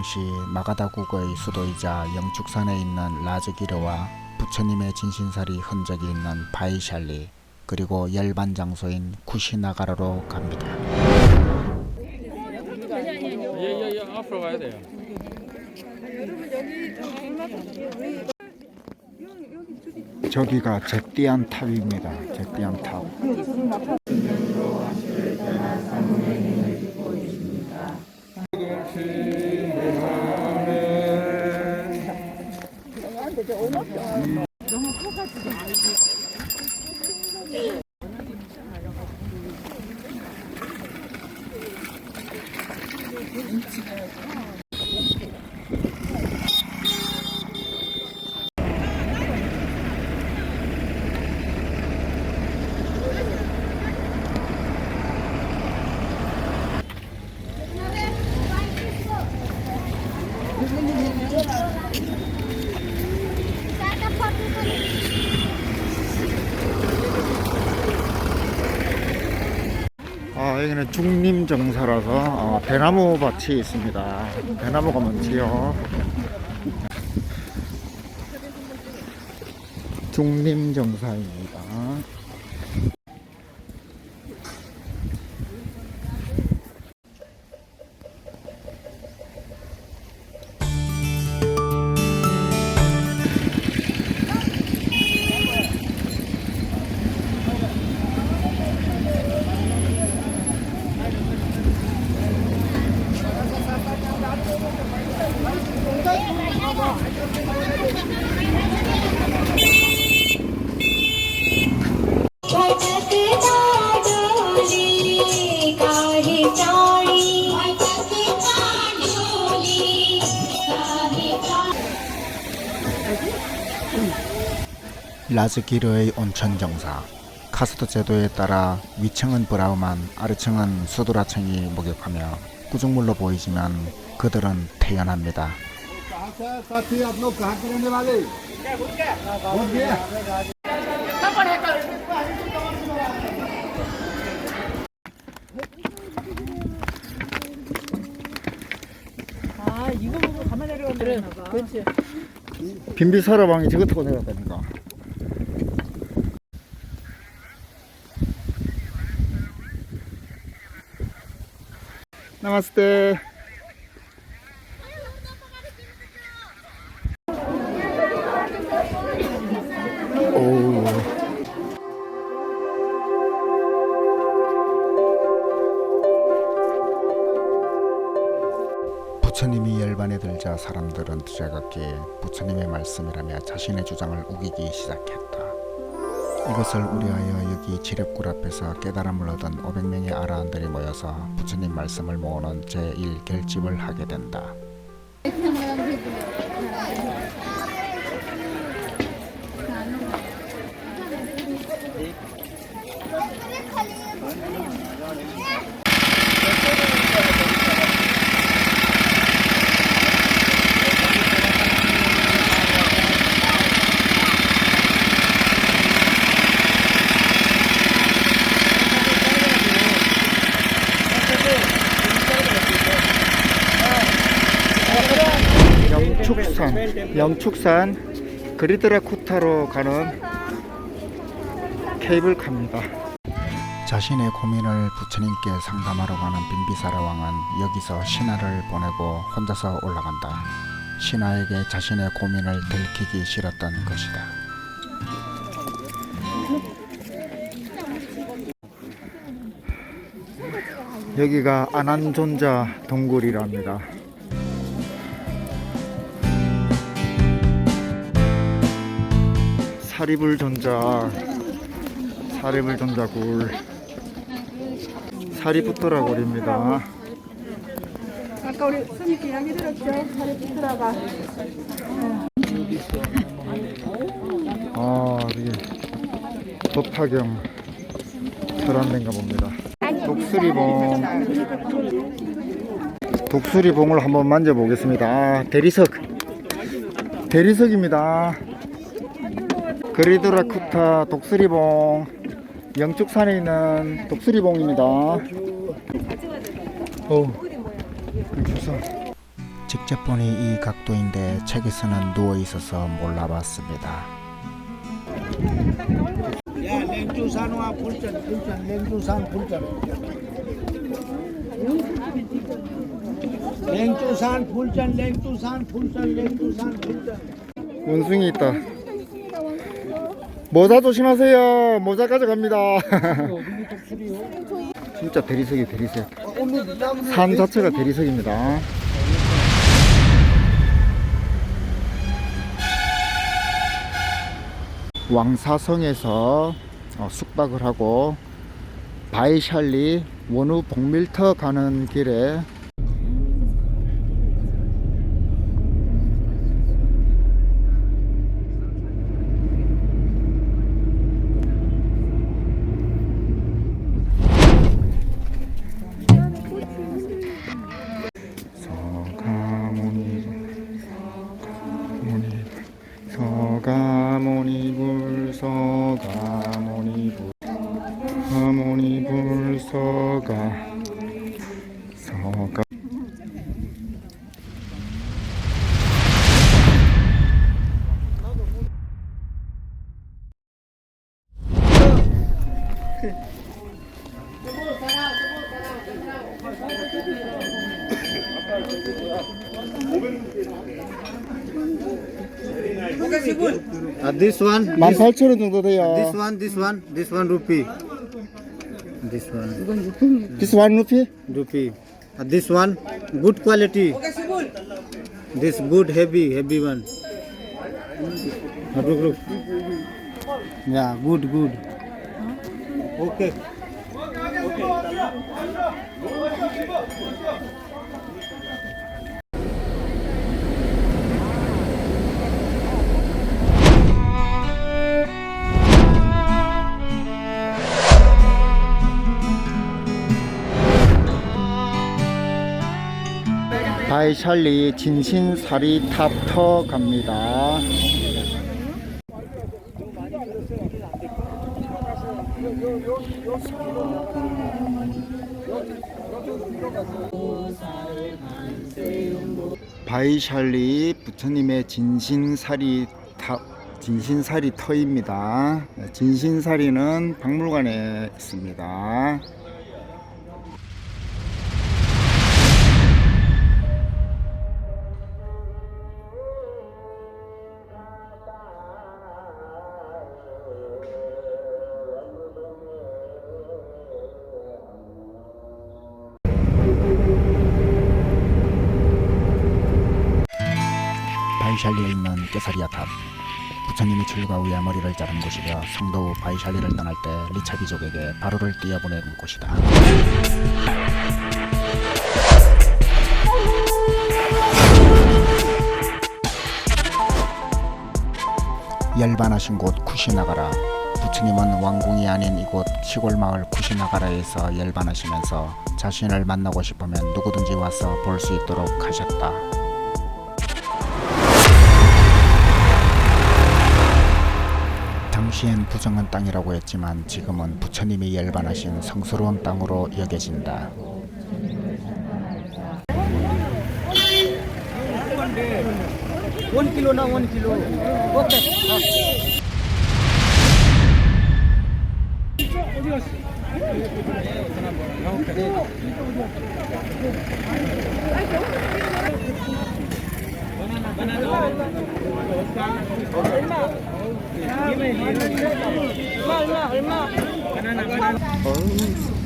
당시 마가다국의 수도이자 영축산에 있는 라즈기르와 부처님의 진신살이 흔적이 있는 바이샬리 그리고 열반 장소인 쿠시나가라로 갑니다. 저기가 제띠안 탑입니다. 제띠안 탑. 아 여기는 중림정사라서 어, 대나무 밭이 있습니다. 대나무가 많지요. 중림정사입니다. 라즈기르의 온천 경사 카스트 제도에 따라 위층은 브라우만 아래층은 수두라층이 목욕하며 꾸중물로 보이지만 그들은 태연합니다. 빈비 사라방이 저거 타고 내려갔다니까 나마스테. 오. 부처님이 열반에 들자 사람들은 두자갑기에 부처님의 말씀이라며 자신의 주장을 우기기 시작했다. 이것을 우려하여 여기 지력굴 앞에서 깨달음을 얻은 500명의 아라한들이 모여서 부처님 말씀을 모으는 제1 결집을 하게 된다. 영축산, 영축산 그리드라쿠타로 가는 케이블카입니다. 자신의 고민을 부처님께 상담하러 가는 빈비사라 왕은 여기서 신하를 보내고 혼자서 올라간다. 신하에게 자신의 고민을 들키기 싫었던 것이다. 여기가 아난존자 동굴이랍니다. 사리불 존자 사리불 존자굴 사리부터라 굴입니다. 아까 우리 스님께 이야기 들었죠? 붙으라가 아 이게 법화경 설안된가 봅니다. 독수리봉 독수리봉을 한번 만져보겠습니다. 아, 대리석 대리석입니다. 그리드라 쿠타 독수리봉 영축산에 있는 독수리봉입니다. 어. 직접 보니 이 각도인데 책에서는 누워 있어서 몰라봤습니다. 야 냉주산 와 불전 불전 냉주산 불전 냉주산 불전 냉주산 불전 냉주산 불전 원숭이 있다. 모자 조심하세요. 모자 가져갑니다. 진짜 대리석이 대리석. 산 자체가 대리석입니다. 왕사성에서 어, 숙박을 하고 바이샬리 원우 복밀터 가는 길에 Uh, this one. Manufacturer to the. This one, this one, this one rupee. This one. This one rupee. Rupee. Uh, this one, good quality. This good heavy, heavy one. Uh, look, look. Yeah, good, good. Okay. 바이샬리 진신사리 탑터 갑니다. 바이샬리 부처님의 진신사리 탑 진신사리 터입니다. 네, 진신사리는 박물관에 있습니다. 바이샬리에 있는 깨사리아 탑. 부처님이 출가 후에 머리를 자른 곳이며 성도 후 바이샬리를 떠날 때 리차비족에게 바로를 띄어보낸 곳이다. 열반하신 곳 쿠시나가라. 부처님은 왕궁이 아닌 이곳 시골 마을 쿠시나가라에서 열반하시면서 자신을 만나고 싶으면 누구든지 와서 볼 수 있도록 하셨다. 당시엔 부정한 땅이라고 했지만 지금은 부처님이 열반하신 성스러운 땅으로 여겨진다. Oh.